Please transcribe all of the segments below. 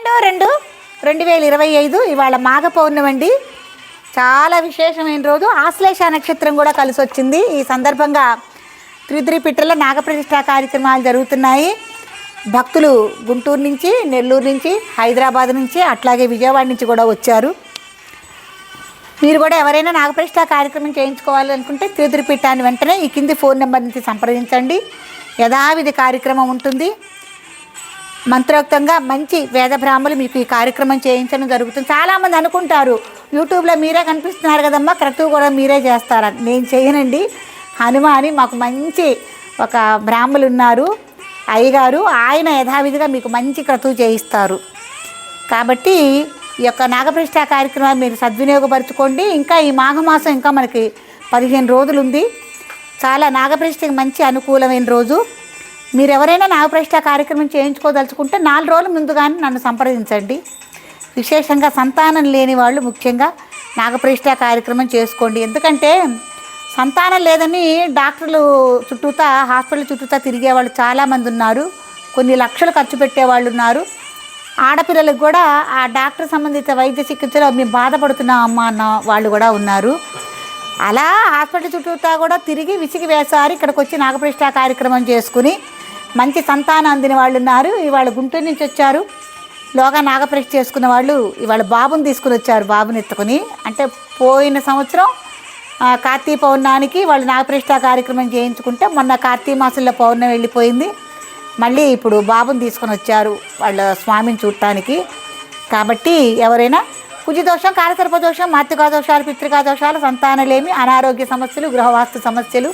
రెండో రెండు. రెండు వేల ఇరవై ఐదు ఇవాళ మాఘ పౌర్ణమి అండి చాలా విశేషమైన రోజు. ఆశ్లేష నక్షత్రం కూడా కలిసి వచ్చింది ఈ సందర్భంగా త్రిద్రిపిట్టలో నాగప్రతిష్ఠ కార్యక్రమాలు జరుగుతున్నాయి. భక్తులు గుంటూరు నుంచి నెల్లూరు నుంచి హైదరాబాద్ నుంచి అట్లాగే విజయవాడ నుంచి కూడా వచ్చారు. మీరు కూడా ఎవరైనా నాగప్రతిష్ఠ కార్యక్రమం చేయించుకోవాలనుకుంటే అనుకుంటే త్రిద్రిపీఠాన్ని వెంటనే ఈ కింది ఫోన్ నెంబర్ నుంచి సంప్రదించండి. యథావిధి కార్యక్రమం ఉంటుంది. మంత్రోక్తంగా మంచి వేద బ్రాహ్మలు మీకు ఈ కార్యక్రమం చేయించడం జరుగుతుంది. చాలామంది అనుకుంటారు యూట్యూబ్లో మీరే కనిపిస్తున్నారు కదమ్మా క్రతువు కూడా మీరే చేస్తారని నేను చేయనండి. హనుమ అని మాకు మంచి ఒక బ్రాహ్మలు ఉన్నారు అయ్యగారు ఆయన యథావిధిగా మీకు మంచి క్రతువు చేయిస్తారు. కాబట్టి ఈ యొక్క నాగప్రతిష్ట కార్యక్రమాన్ని మీరు సద్వినియోగపరచుకోండి. ఇంకా ఈ మాఘమాసం ఇంకా మనకి పదిహేను రోజులు ఉంది. చాలా నాగప్రతిష్టకి మంచి అనుకూలమైన రోజు. మీరు ఎవరైనా నాగప్రష్ట కార్యక్రమం చేయించుకోదలుచుకుంటే నాలుగు రోజుల ముందుగానే నన్ను సంప్రదించండి. విశేషంగా సంతానం లేని వాళ్ళు ముఖ్యంగా నాగప్రతిష్ఠ కార్యక్రమం చేసుకోండి. ఎందుకంటే సంతానం లేదని డాక్టర్లు చుట్టూతా హాస్పిటల్ చుట్టూతా తిరిగే వాళ్ళు చాలామంది ఉన్నారు. కొన్ని లక్షలు ఖర్చు పెట్టే వాళ్ళు ఉన్నారు. ఆడపిల్లలకు కూడా ఆ డాక్టర్ సంబంధిత వైద్య చికిత్సలో మేము బాధపడుతున్నాం అమ్మ అన్న వాళ్ళు కూడా ఉన్నారు. అలా హాస్పిటల్ చుట్టూతా కూడా తిరిగి విసిగి వేసారి ఇక్కడికి వచ్చి నాగప్రతిష్ఠ కార్యక్రమం చేసుకుని మంచి సంతానం అందిన వాళ్ళు ఉన్నారు. ఇవాళ గుంటూరు నుంచి వచ్చారు. లోగా నాగప్రతిష్ఠ చేసుకున్న వాళ్ళు ఇవాళ బాబుని తీసుకుని వచ్చారు బాబుని ఎత్తుకుని. అంటే పోయిన సంవత్సరం కార్తీక పౌర్ణానికి వాళ్ళు నాగప్రతిష్ఠ కార్యక్రమం చేయించుకుంటే మొన్న కార్తీక మాసంలో పౌర్ణమి వెళ్ళిపోయింది. మళ్ళీ ఇప్పుడు బాబుని తీసుకొని వచ్చారు వాళ్ళ స్వామిని చూడటానికి. కాబట్టి ఎవరైనా దోషం కాలసర్ప దోషం మాతృకా దోషాలు పితృకా దోషాలు సంతానలేమి అనారోగ్య సమస్యలు గృహవాస్తు సమస్యలు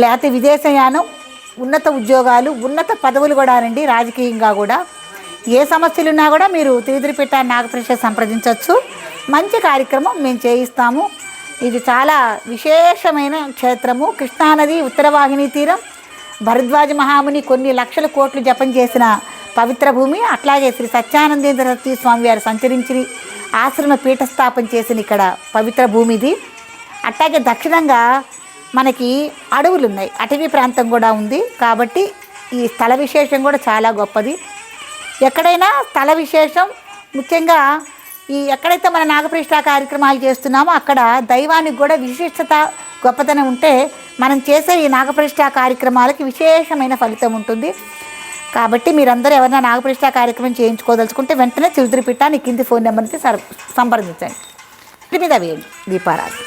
లేకపోతే విదేశయానం ఉన్నత ఉద్యోగాలు ఉన్నత పదవులు కూడా అండి రాజకీయంగా కూడా. ఏ సమస్యలు ఉన్నా కూడా మీరు తిరుదిరిపేట నాగప్రతిష్ఠ సంప్రదించవచ్చు. మంచి కార్యక్రమం మేము చేయిస్తాము. ఇది చాలా విశేషమైన క్షేత్రము. కృష్ణానది ఉత్తరవాహిని తీరం. భరద్వాజ మహాముని కొన్ని లక్షల కోట్లు జపం చేసిన పవిత్ర భూమి. అట్లాగే శ్రీ సత్యానందేంద్ర సరస్వతి స్వామి వారు సంచరించి ఆశ్రమ పీఠస్థాపన చేసిన ఇక్కడ పవిత్ర భూమిది. అట్లాగే దక్షిణంగా మనకి అడవులు ఉన్నాయి అటవీ ప్రాంతం కూడా ఉంది. కాబట్టి ఈ స్థల విశేషం కూడా చాలా గొప్పది. ఎక్కడైనా స్థల విశేషం ముఖ్యంగా ఈ ఎక్కడైతే మన నాగప్రతిష్ట కార్యక్రమాలు చేస్తున్నామో అక్కడ దైవానికి కూడా విశిష్టత గొప్పతనం ఉంటే మనం చేసే ఈ నాగప్రతిష్ట కార్యక్రమాలకి విశేషమైన ఫలితం ఉంటుంది. కాబట్టి మీరందరూ ఎవరైనా నాగప్రతిష్ట కార్యక్రమం చేయించుకోదలుచుకుంటే వెంటనే చిరుతిరిపిట్ట నీ కింది ఫోన్ నెంబర్కి సర్ సంప్రదించండి. మీద వేయండి. దీపారాధన.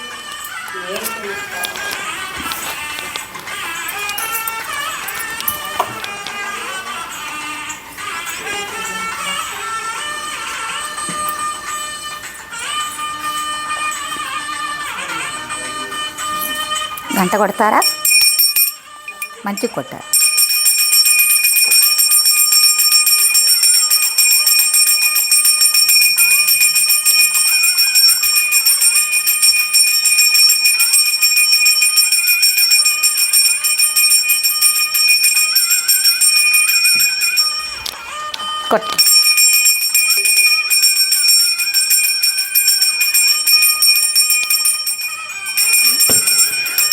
గంట కొడతారా? మంచి కొట్టారు కొట్టు.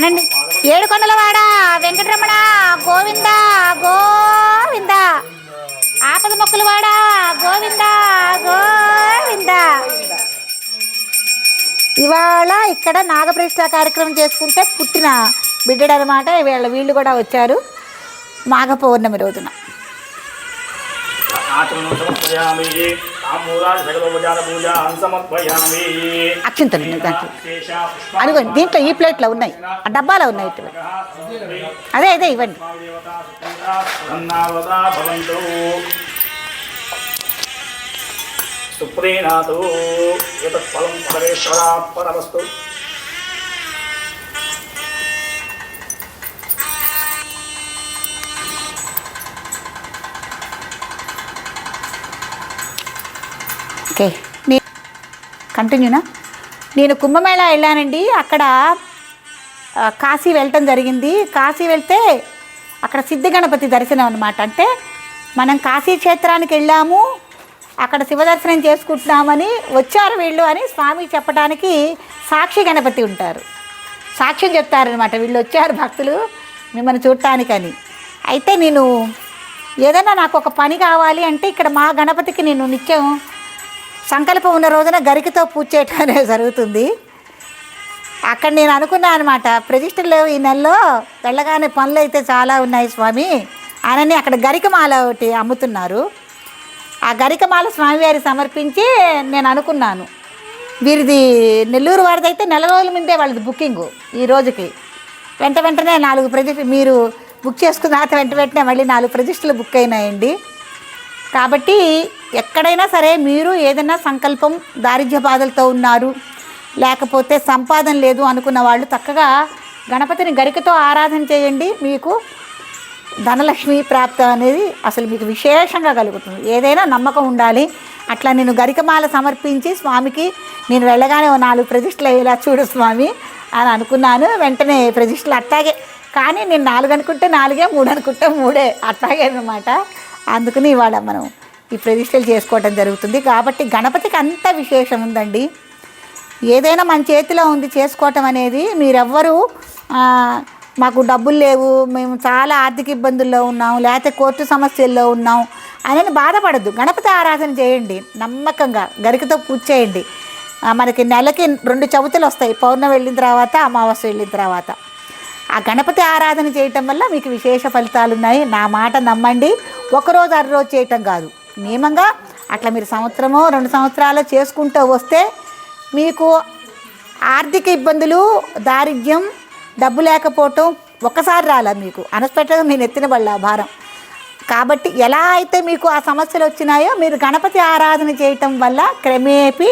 అనండి ఏడు కొండలవాడ వెంకటరమణ గోవింద గోవింద. ఆపద మొక్కులవాడ గోవింద గోవింద. ఇవాళ ఇక్కడ నాగప్రతిష్ట కార్యక్రమం చేసుకుంటే పుట్టిన బిడ్డడు అనమాట వీళ్ళ వీళ్ళు కూడా వచ్చారు మాఘ పౌర్ణమి రోజున అక్షింతలు ఉన్నాయి దాంట్లో. ఈ ప్లేట్లో ఉన్నాయి. ఆ డబ్బాలో ఉన్నాయి అదే అదే ఇవ్వండి. సుప్రీనాథు. ఫలం పరమేశ్వరాత్మనమస్తు ఓకే. నే కంటిన్యూనా? నేను కుంభమేళ వెళ్ళానండి. అక్కడ కాశీ వెళ్ళటం జరిగింది. కాశీ వెళ్తే అక్కడ సిద్ధ గణపతి దర్శనం అనమాట అంటే మనం కాశీ క్షేత్రానికి వెళ్ళాము అక్కడ శివ దర్శనం చేసుకుంటున్నామని వచ్చారు వీళ్ళు అని స్వామి చెప్పడానికి సాక్షి గణపతి ఉంటారు. సాక్ష్యం చెప్తారనమాట వీళ్ళు వచ్చారు భక్తులు మిమ్మల్ని చూడటానికని. అయితే నేను ఏదైనా నాకు ఒక పని కావాలి అంటే ఇక్కడ మా గణపతికి నేను నిత్యం సంకల్పం ఉన్న రోజున గరికతో పూజ చేయటం అనేది జరుగుతుంది. అక్కడ నేను అనుకున్నా అనమాట ప్రతిష్టలు ఈ నెలలో వెళ్ళగానే పనులు అయితే చాలా ఉన్నాయి స్వామి అనని అక్కడ గరికమాల ఒకటి అమ్ముతున్నారు. ఆ గరికమాల స్వామివారికి సమర్పించి నేను అనుకున్నాను. వీరిది నెల్లూరు వారిదైతే నెల రోజుల ముందే వాళ్ళది బుకింగ్ ఈ రోజుకి. వెంట వెంటనే నాలుగు ప్రతిష్ట మీరు బుక్ చేసుకున్న తర్వాత వెంట వెంటనే మళ్ళీ నాలుగు ప్రతిష్టలు బుక్ అయినాయండి. కాబట్టి ఎక్కడైనా సరే మీరు ఏదైనా సంకల్పం దారిద్ర్య బాధలతో ఉన్నారు లేకపోతే సంపాదన లేదు అనుకున్న వాళ్ళు చక్కగా గణపతిని గరికతో ఆరాధన చేయండి. మీకు ధనలక్ష్మి ప్రాప్తి అనేది అసలు మీకు విశేషంగా కలుగుతుంది. ఏదైనా నమ్మకం ఉండాలి. అట్లా నేను గరికమాల సమర్పించి స్వామికి నేను వెళ్ళగానే ఓ నాలుగు ప్రతిష్టలు అయ్యేలా చూడు స్వామి అని అనుకున్నాను. వెంటనే ప్రతిష్టలు అట్టాగే. కానీ నేను నాలుగు అనుకుంటే నాలుగే మూడు అనుకుంటే మూడే అట్లాగే అనమాట అందుకని ఇవాళ మనం ఈ ప్రతిష్టలు చేసుకోవటం జరుగుతుంది. కాబట్టి గణపతికి అంత విశేషం ఉందండి. ఏదైనా మన చేతిలో ఉంది చేసుకోవటం అనేది మీరెవ్వరూ మాకు డబ్బులు లేవు మేము చాలా ఆర్థిక ఇబ్బందుల్లో ఉన్నాం లేకపోతే కోర్టు సమస్యల్లో ఉన్నాం అని బాధపడద్దు. గణపతి ఆరాధన చేయండి నమ్మకంగా గరికతో పూజ చేయండి. మనకి నెలకి రెండు చవితులు వస్తాయి. పౌర్ణమి వెళ్ళిన తర్వాత అమావాస్య వెళ్ళిన తర్వాత. ఆ గణపతి ఆరాధన చేయటం వల్ల మీకు విశేష ఫలితాలు ఉన్నాయి నా మాట నమ్మండి. ఒకరోజు అరరోజు చేయటం కాదు. నియమంగా అట్లా మీరు సంవత్సరమో రెండు సంవత్సరాలు చేసుకుంటూ వస్తే మీకు ఆర్థిక ఇబ్బందులు దారిద్ర్యం డబ్బు లేకపోవటం ఒక్కసారి రాలా మీకు. అన్ఎక్స్పెక్టెడ్గా మీరు ఎత్తిన వాళ్ళ భారం. కాబట్టి ఎలా అయితే మీకు ఆ సమస్యలు వచ్చినాయో మీరు గణపతి ఆరాధన చేయటం వల్ల క్రమేపీ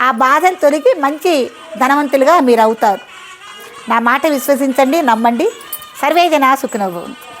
ఆ బాధలు తొలగి మంచి ధనవంతులుగా మీరు అవుతారు. నా మాట విశ్వసించండి నమ్మండి. సర్వేజన సుఖనభవంతి